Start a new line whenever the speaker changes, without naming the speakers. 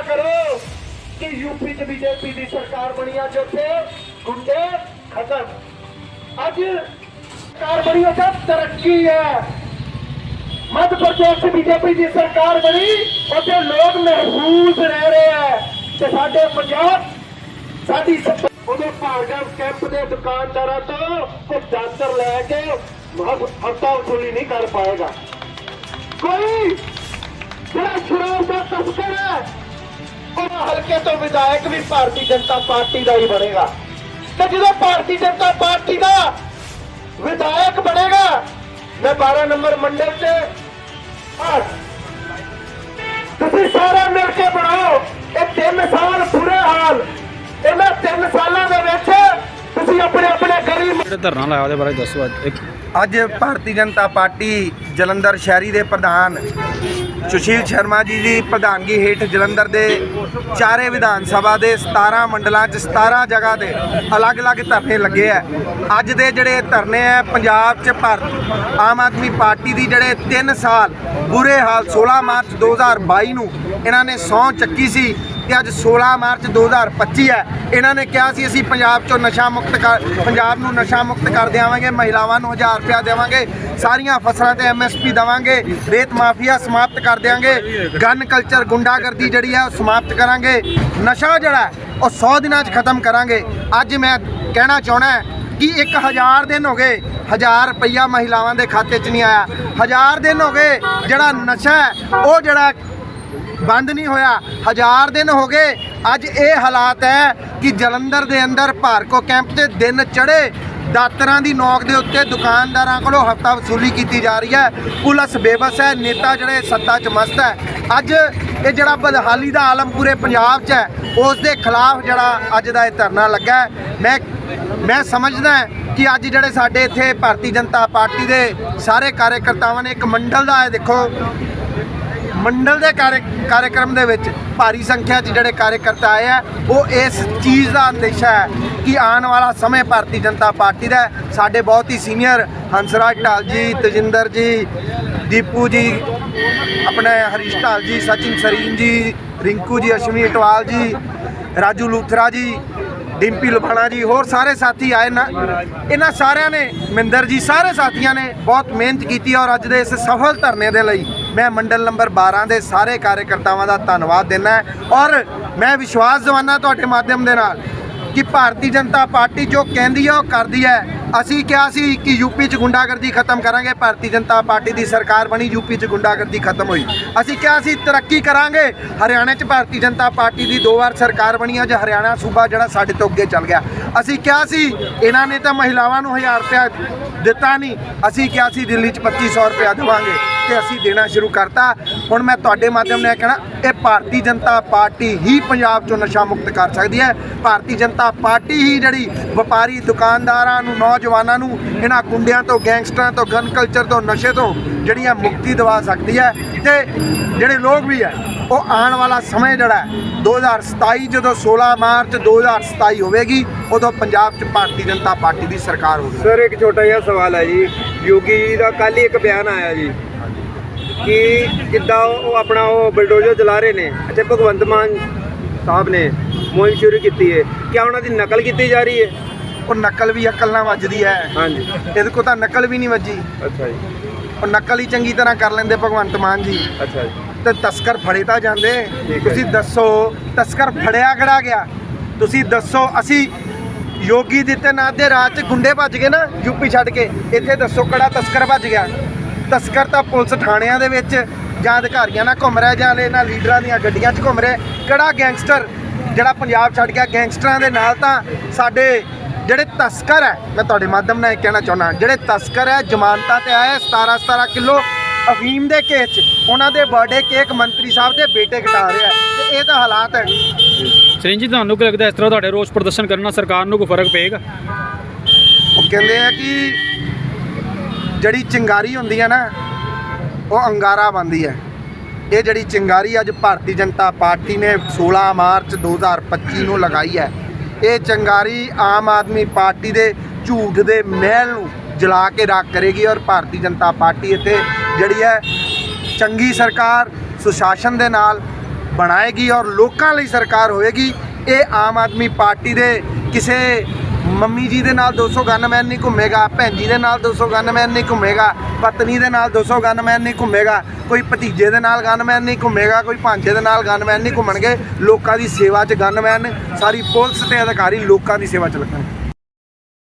ਨਾ ਕਰੋ ਕਿ ਯੂਪੀ 'ਚ ਬੀਜੇਪੀ ਦੀ ਸਰਕਾਰ ਬਣੀ ਅੱਜ ਉੱਥੇ। ਗੁੰਡੇ ਖਤਮ। ਅੱਜ ਸਰਕਾਰ ਬਣੀ ਉੱਥੇ, ਤਰੱਕੀ ਹੈ। ਮੱਧ ਪ੍ਰਦੇਸ਼ 'ਚ ਬੀਜੇਪੀ ਦੀ ਸਰਕਾਰ ਬਣੀ, ਉੱਥੇ ਲੋਕ ਮਹਿਫੂਜ਼ ਰਹਿ ਰਹੇ ਹੈ। ਤੇ ਸਾਡੇ ਪੰਜਾਬ, ਸਾਡੀ ਸੱਤਾ ਉਹਦੇ ਭਾਰਗਵ ਕੈਂਪ ਦੇ ਦੁਕਾਨਦਾਰਾਂ ਤੋਂ ਕੋਈ ਦਾਤਰ ਲੈ ਕੇ ਹਫਤਾ ਵਸੂਲੀ ਨਹੀਂ ਕਰ ਪਾਏਗਾ। ਕੋਈ ਜਿਹੜਾ ਸ਼ਰਾਬ ਦਾ ਤਸਕਰ ਹੈ ਉਹ ਹਲਕੇ ਤੋਂ ਵਿਧਾਇਕ ਵੀ ਭਾਰਤੀ ਜਨਤਾ ਪਾਰਟੀ ਦਾ ਹੀ ਬਣੇਗਾ। ਤੇ ਜਦੋਂ ਭਾਰਤੀ ਜਨਤਾ ਪਾਰਟੀ ਦਾ ਵਿਧਾਇਕ ਬਣੇਗਾ, ਮੈਂ 12 ਨੰਬਰ ਮੰਡਲ 'ਚ ਤੁਸੀਂ ਸਾਰਾ ਮਿਲ ਕੇ ਬਣਾਓ। ਇਹ ਤਿੰਨ ਸਾਲ ਬੁਰੇ ਹਾਲ, ਇਹਨਾਂ ਤਿੰਨ ਸਾਲਾਂ ਦੇ ਵਿੱਚ ਆਪਣੇ ਆਪਣੇ ਗਰੀਬ
ਜਿਹੜੇ ਧਰਨਾ ਲਾਇਆ ਉਹਦੇ ਬਾਰੇ ਦੱਸੋ ਅੱਜ। ਇੱਕ
ਅੱਜ ਭਾਰਤੀ ਜਨਤਾ ਪਾਰਟੀ ਜਲੰਧਰ ਸ਼ਹਿਰੀ ਦੇ ਪ੍ਰਧਾਨ ਸੁਸ਼ੀਲ ਸ਼ਰਮਾ ਜੀ ਦੀ ਪ੍ਰਧਾਨਗੀ ਹੇਠ ਜਲੰਧਰ ਦੇ ਚਾਰੇ ਵਿਧਾਨ ਸਭਾ ਦੇ 17 ਮੰਡਲਾਂ 'ਚ 17 ਜਗ੍ਹਾ ਤੇ ਅਲੱਗ-ਅਲੱਗ ਧਰਨੇ ਲੱਗੇ ਆ। ਅੱਜ ਦੇ ਜਿਹੜੇ ਧਰਨੇ ਆ ਪੰਜਾਬ 'ਚ ਭਾਰਤ ਆਮ ਆਦਮੀ ਪਾਰਟੀ ਦੀ ਜਿਹੜੇ 3 ਸਾਲ ਬੁਰੇ ਹਾਲ 16 ਮਾਰਚ 2022 ਨੂੰ ਇਹਨਾਂ ਨੇ ਸਹੁੰ ਚੱਕੀ ਸੀ ਤੇ ਅੱਜ 16 ਮਾਰਚ 2025 ਹੈ। ਇਹਨਾਂ ਨੇ ਕਿਹਾ ਸੀ, ਅਸੀਂ ਪੰਜਾਬ ਚੋਂ ਨਸ਼ਾ ਮੁਕਤ ਕਰ, ਪੰਜਾਬ ਨੂੰ ਨਸ਼ਾ ਮੁਕਤ ਕਰ ਦੇਵਾਂਗੇ, ਮਹਿਲਾਵਾਂ ਨੂੰ 1000 ਰੁਪਇਆ ਦੇਵਾਂਗੇ, ਸਾਰੀਆਂ ਫਸਲਾਂ ਤੇ ਐਮਐਸਪੀ ਦੇਵਾਂਗੇ, ਰੇਤ ਮਾਫੀਆ ਸਮਾਪਤ ਕਰ ਦੇਵਾਂਗੇ ਗਨ ਕਲਚਰ ਗੁੰਡਾਗਰਦੀ ਜਿਹੜੀ ਹੈ ਉਹ ਸਮਾਪਤ ਕਰਾਂਗੇ, ਨਸ਼ਾ ਜਿਹੜਾ ਉਹ 100 ਦਿਨਾਂ 'ਚ ਖਤਮ ਕਰਾਂਗੇ। ਅੱਜ ਮੈਂ ਕਹਿਣਾ ਚਾਹਣਾ ਕਿ 1000 ਦਿਨ ਹੋ ਗਏ 1000 ਰੁਪਈਆ ਮਹਿਲਾਵਾਂ ਦੇ ਖਾਤੇ 'ਚ ਨਹੀਂ ਆਇਆ। 1000 ਦਿਨ ਹੋ ਗਏ, ਜਿਹੜਾ ਨਸ਼ਾ ਉਹ ਜਿਹੜਾ ਬੰਦ ਨਹੀਂ ਹੋਇਆ। ਹਜ਼ਾਰ ਦਿਨ ਹੋ ਗਏ। ਅੱਜ ਇਹ ਹਾਲਾਤ ਹੈ ਕਿ ਜਲੰਧਰ ਦੇ ਅੰਦਰ ਭਾਰਕੋ ਕੈਂਪ ਤੇ ਦਿਨ ਚੜੇ ਦਾਤਰਾਂ ਦੀ ਨੌਕ ਦੇ ਉੱਤੇ ਦੁਕਾਨਦਾਰਾਂ ਕੋਲੋਂ ਹਫਤਾ ਵਸੂਲੀ ਕੀਤੀ ਜਾ ਰਹੀ ਹੈ। ਪੁਲਿਸ ਬੇਬਸ ਹੈ, ਨੇਤਾ ਜਿਹੜੇ ਸੱਤਾ 'ਚ ਮਸਤ ਹੈ। ਅੱਜ ਇਹ ਜਿਹੜਾ ਬਦਹਾਲੀ ਦਾ ਆਲਮ ਪੂਰੇ ਪੰਜਾਬ 'ਚ ਹੈ, ਉਸ ਦੇ ਖਿਲਾਫ ਜਿਹੜਾ ਅੱਜ ਦਾ ਇਹ ਧਰਨਾ ਲੱਗਾ ਮੈਂ ਮੈਂ ਸਮਝਦਾ ਕਿ ਅੱਜ ਜਿਹੜੇ ਸਾਡੇ ਇੱਥੇ ਭਾਰਤੀ ਜਨਤਾ ਪਾਰਟੀ ਦੇ ਸਾਰੇ ਕਾਰਜਕਰਤਾਵਾਂ ਨੇ ਇੱਕ ਮੰਡਲ ਦਾ ਹੈ ਦੇਖੋ ਮੰਡਲ ਦੇ ਕਾਰਜ- ਕਾਰਜਕ੍ਰਮ ਦੇ ਵਿੱਚ ਭਾਰੀ ਸੰਖਿਆ 'ਚ ਜਿਹੜੇ ਕਾਰਜਕਰਤਾ ਆਏ ਆ, ਉਹ ਇਸ ਚੀਜ਼ ਦਾ ਅੰਦੇਸ਼ਾ ਹੈ ਕਿ ਆਉਣ ਵਾਲਾ ਸਮੇਂ ਭਾਰਤੀ ਜਨਤਾ ਪਾਰਟੀ ਦਾ ਸਾਡੇ ਬਹੁਤ ਹੀ ਸੀਨੀਅਰ ਹੰਸਰਾਜ ਢਾਲ ਜੀ, ਤਜਿੰਦਰ ਜੀ, ਦੀਪੂ ਜੀ, ਆਪਣੇ ਹਰੀਸ਼ ਢਾਲ ਜੀ, ਸਚਿਨ ਸਰੀਨ ਜੀ, ਰਿੰਕੂ ਜੀ ਅਸ਼ਵਨੀ ਅਟਵਾਲ ਜੀ, ਰਾਜੂ ਲੂਥਰਾ ਜੀ, ਡਿੰਪੀ ਲੁਬਾਣਾ ਜੀ, ਹੋਰ ਸਾਰੇ ਸਾਥੀ ਆਏ ਨਾ, ਇਹਨਾਂ ਸਾਰਿਆਂ ਨੇ, ਮਿੰਦਰ ਜੀ, ਸਾਰੇ ਸਾਥੀਆਂ ਨੇ ਬਹੁਤ ਮਿਹਨਤ ਕੀਤੀ ਔਰ ਅੱਜ ਦੇ ਇਸ ਸਫਲ ਧਰਨੇ ਦੇ ਲਈ ਮੈਂ ਮੰਡਲ ਨੰਬਰ 12 ਦੇ ਸਾਰੇ ਕਾਰਜਕਰਤਾਵਾਂ ਦਾ ਧੰਨਵਾਦ ਦਿੰਦਾ ਔਰ ਮੈਂ ਵਿਸ਼ਵਾਸ ਦਿਵਾਨਾ ਤੁਹਾਡੇ ਮਾਧਿਅਮ ਦੇ ਨਾਲ ਕਿ ਭਾਰਤੀ ਜਨਤਾ ਪਾਰਟੀ ਜੋ ਕਹਿੰਦੀ ਹੈ ਉਹ ਕਰਦੀ ਹੈ। ਅਸੀਂ ਕਿਹਾ ਸੀ ਕਿ ਯੂਪੀ 'ਚ ਗੁੰਡਾਗਰਦੀ ਖਤਮ ਕਰਾਂਗੇ, ਭਾਰਤੀ ਜਨਤਾ ਪਾਰਟੀ ਦੀ ਸਰਕਾਰ ਬਣੀ, ਯੂਪੀ 'ਚ ਗੁੰਡਾਗਰਦੀ ਖਤਮ ਹੋਈ। ਅਸੀਂ ਕਿਹਾ ਸੀ ਤਰੱਕੀ ਕਰਾਂਗੇ। ਹਰਿਆਣਾ 'ਚ ਭਾਰਤੀ ਜਨਤਾ ਪਾਰਟੀ ਦੀ ਦੋ ਵਾਰ ਸਰਕਾਰ ਬਣੀ ਅੱਜ ਹਰਿਆਣਾ ਸੂਬਾ ਜਿਹੜਾ ਸਾਡੇ ਤੋਂ ਅੱਗੇ ਚੱਲ ਗਿਆ। ਅਸੀਂ ਕਿਹਾ ਸੀ, ਇਹਨਾਂ ਨੇ ਤਾਂ ਮਹਿਲਾਵਾਂ ਨੂੰ 1000 ਰੁਪਇਆ ਦਿੱਤਾ ਨਹੀਂ। ਅਸੀਂ ਕਿਹਾ ਸੀ, ਦਿੱਲੀ 'ਚ 2500 ਰੁਪਇਆ ਦੇਵਾਂਗੇ ਤੇ ਅਸੀਂ ਦੇਣਾ ਸ਼ੁਰੂ ਕਰਤਾ। ਹੁਣ ਮੈਂ ਤੁਹਾਡੇ ਮਾਧਿਅਮ ਨਾਲ ਕਹਿਣਾ, ਇਹ ਭਾਰਤੀ ਜਨਤਾ ਪਾਰਟੀ ਹੀ ਪੰਜਾਬ 'ਚੋਂ ਨਸ਼ਾ ਮੁਕਤ ਕਰ ਸਕਦੀ ਹੈ। ਭਾਰਤੀ ਜਨਤਾ ਪਾਰਟੀ ਹੀ ਜਿਹੜੀ ਵਪਾਰੀ ਦੁਕਾਨਦਾਰਾਂ ਨੂੰ, ਨੌਜਵਾਨਾਂ ਨੂੰ, ਇਹਨਾਂ ਗੁੰਡਿਆਂ ਤੋਂ, ਗੈਂਗਸਟਰਾਂ ਤੋਂ, ਗਨ ਕਲਚਰ ਤੋਂ, ਨਸ਼ੇ ਤੋਂ ਜਿਹੜੀਆਂ ਮੁਕਤੀ ਦਿਵਾ ਸਕਦੀ ਹੈ ਤੇ ਜਿਹੜੇ ਲੋਕ ਵੀ ਹੈ ਉਹ ਆਉਣ ਵਾਲਾ ਸਮੇਂ ਜਿਹੜਾ ਹੈ 2027 ਜਦੋਂ 16 ਮਾਰਚ 2027 ਹੋਵੇਗੀ ਉਦੋਂ ਪੰਜਾਬ 'ਚ ਭਾਰਤੀ ਜਨਤਾ ਪਾਰਟੀ ਦੀ ਸਰਕਾਰ ਹੋਵੇਗੀ।
ਸਰ ਇੱਕ ਛੋਟਾ ਜਿਹਾ ਸਵਾਲ ਹੈ ਜੀ। ਯੋਗੀ ਜੀ ਦਾ ਕੱਲ ਹੀ ਇੱਕ ਬਿਆਨ ਆਇਆ ਜੀ। ਕਿ ਜਿੱਦਾਂ ਉਹ ਆਪਣਾ ਉਹ ਬਲਡੋਜ਼ਰ ਚਲਾ ਰਹੇ ਨੇ ਅਤੇ ਭਗਵੰਤ ਮਾਨ ਸਾਹਿਬ ਨੇ ਮੁਹਿੰਮ ਸ਼ੁਰੂ ਕੀਤੀ ਹੈ ਕਿਆ ਉਹਨਾਂ ਦੀ ਨਕਲ ਕੀਤੀ ਜਾ ਰਹੀ ਹੈ
ਉਹ ਨਕਲ ਵੀ ਅਕਲ ਨਾਲ ਵੱਜਦੀ ਹੈ।
ਹਾਂਜੀ।
ਇਹਦੇ ਕੋਲ ਤਾਂ ਨਕਲ ਵੀ ਨਹੀਂ ਵੱਜੀ।
ਅੱਛਾ ਜੀ।
ਉਹ ਨਕਲ ਹੀ ਚੰਗੀ ਤਰ੍ਹਾਂ ਕਰ ਲੈਂਦੇ ਭਗਵੰਤ ਮਾਨ ਜੀ।
ਅੱਛਾ ਜੀ।
ਤੇ ਤਸਕਰ ਫੜੇ ਤਾਂ ਜਾਂਦੇ। ਤੁਸੀਂ। ਦੱਸੋ ਤਸਕਰ ਫੜਿਆ ਕਿਹੜਾ ਗਿਆ? ਤੁਸੀਂ ਦੱਸੋ ਅਸੀਂ ਯੋਗੀ ਦਿੱਤੇਨਾਥ ਦੇ ਰਾਜ ਚ ਗੁੰਡੇ ਭੱਜ ਗਏ ਨਾ ਯੂਪੀ ਛੱਡ ਕੇ। ਇੱਥੇ ਦੱਸੋ ਕਿਹੜਾ ਤਸਕਰ ਭੱਜ ਗਿਆ? ਤਸਕਰ ਤਾਂ ਪੁਲਿਸ ਥਾਣਿਆਂ ਦੇ ਵਿੱਚ ਜਾਂ ਅਧਿਕਾਰੀਆਂ ਨਾਲ ਘੁੰਮ ਰਿਹਾ ਜਾਂ ਇਹਨਾਂ ਲੀਡਰਾਂ ਦੀਆਂ ਗੱਡੀਆਂ 'ਚ ਘੁੰਮ ਰਿਹਾ। ਕਿਹੜਾ ਗੈਂਗਸਟਰ ਜਿਹੜਾ ਪੰਜਾਬ ਛੱਡ ਗਿਆ? ਗੈਂਗਸਟਰਾਂ ਦੇ ਨਾਲ ਤਾਂ ਸਾਡੇ ਜਿਹੜੇ ਤਸਕਰ ਹੈ ਮੈਂ ਤੁਹਾਡੇ ਮਾਧਿਅਮ ਨਾਲ ਇਹ ਕਹਿਣਾ ਚਾਹੁੰਦਾ ਜਿਹੜੇ ਤਸਕਰ ਹੈ ਜ਼ਮਾਨਤਾਂ ਤੇ ਆਏ 17 17 ਕਿਲੋ ਅਫੀਮ ਦੇ ਕੇਸ 'ਚ ਉਹਨਾਂ ਦੇ ਬਰਥਡੇ ਕੇਕ ਮੰਤਰੀ ਸਾਹਿਬ ਦੇ ਬੇਟੇ ਕਟਾ ਰਿਹਾ ਤੇ ਇਹ ਤਾਂ ਹਾਲਾਤ ਹੈ।
ਸਰਿੰਜ ਜੀ ਤੁਹਾਨੂੰ ਕੀ ਲੱਗਦਾ ਇਸ ਤਰ੍ਹਾਂ ਤੁਹਾਡੇ ਰੋਸ ਪ੍ਰਦਰਸ਼ਨ ਕਰਨ ਨਾਲ ਸਰਕਾਰ ਨੂੰ ਕੋਈ ਫ਼ਰਕ ਪਏਗਾ?
ਉਹ ਕਹਿੰਦੇ ਆ ਕਿ ਜਿਹੜੀ ਚਿੰਗਾਰੀ ਹੁੰਦੀ ਹੈ ਨਾ ਉਹ ਅੰਗਾਰਾ ਬੰਦੀ ਹੈ। ਇਹ ਜਿਹੜੀ ਚਿੰਗਾਰੀ ਅੱਜ ਭਾਰਤੀ ਜਨਤਾ ਪਾਰਟੀ ਨੇ 16 ਮਾਰਚ 2025 ਨੂੰ ਲਗਾਈ ਹੈ ਇਹ ਚੰਗਾਰੀ ਆਮ ਆਦਮੀ ਪਾਰਟੀ ਦੇ ਝੂਠ ਦੇ ਮਹਿਲ ਨੂੰ ਜਲਾ ਕੇ ਰੱਖ ਕਰੇਗੀ ਔਰ ਭਾਰਤੀ ਜਨਤਾ ਪਾਰਟੀ ਇੱਥੇ ਜਿਹੜੀ ਹੈ ਚੰਗੀ ਸਰਕਾਰ ਸੁਸ਼ਾਸਨ ਦੇ ਨਾਲ ਬਣਾਏਗੀ ਔਰ ਲੋਕਾਂ ਲਈ ਸਰਕਾਰ ਹੋਏਗੀ। ਇਹ ਆਮ ਆਦਮੀ ਪਾਰਟੀ ਦੇ ਕਿਸੇ ਮੰਮੀ ਜੀ ਦੇ ਨਾਲ 200 ਗਨਮੈਨ ਨਹੀਂ ਘੁੰਮੇਗਾ, ਭੈਣ ਜੀ ਦੇ ਨਾਲ 200 ਗਨਮੈਨ ਨਹੀਂ ਘੁੰਮੇਗਾ, ਪਤਨੀ ਦੇ ਨਾਲ 200 ਗਨਮੈਨ ਨਹੀਂ ਘੁੰਮੇਗਾ, ਕੋਈ ਭਤੀਜੇ ਦੇ ਨਾਲ ਗਨਮੈਨ ਨਹੀਂ ਘੁੰਮੇਗਾ, ਕੋਈ ਭਾਂਜੇ ਦੇ ਨਾਲ ਗਨਮੈਨ ਨਹੀਂ ਘੁੰਮਣਗੇ, ਲੋਕਾਂ ਦੀ ਸੇਵਾ 'ਚ ਗਨਮੈਨ, ਸਾਰੀ ਪੁਲਿਸ ਤੇ ਅਧਿਕਾਰੀ ਲੋਕਾਂ ਦੀ ਸੇਵਾ 'ਚ ਲੱਗਣਗੇ।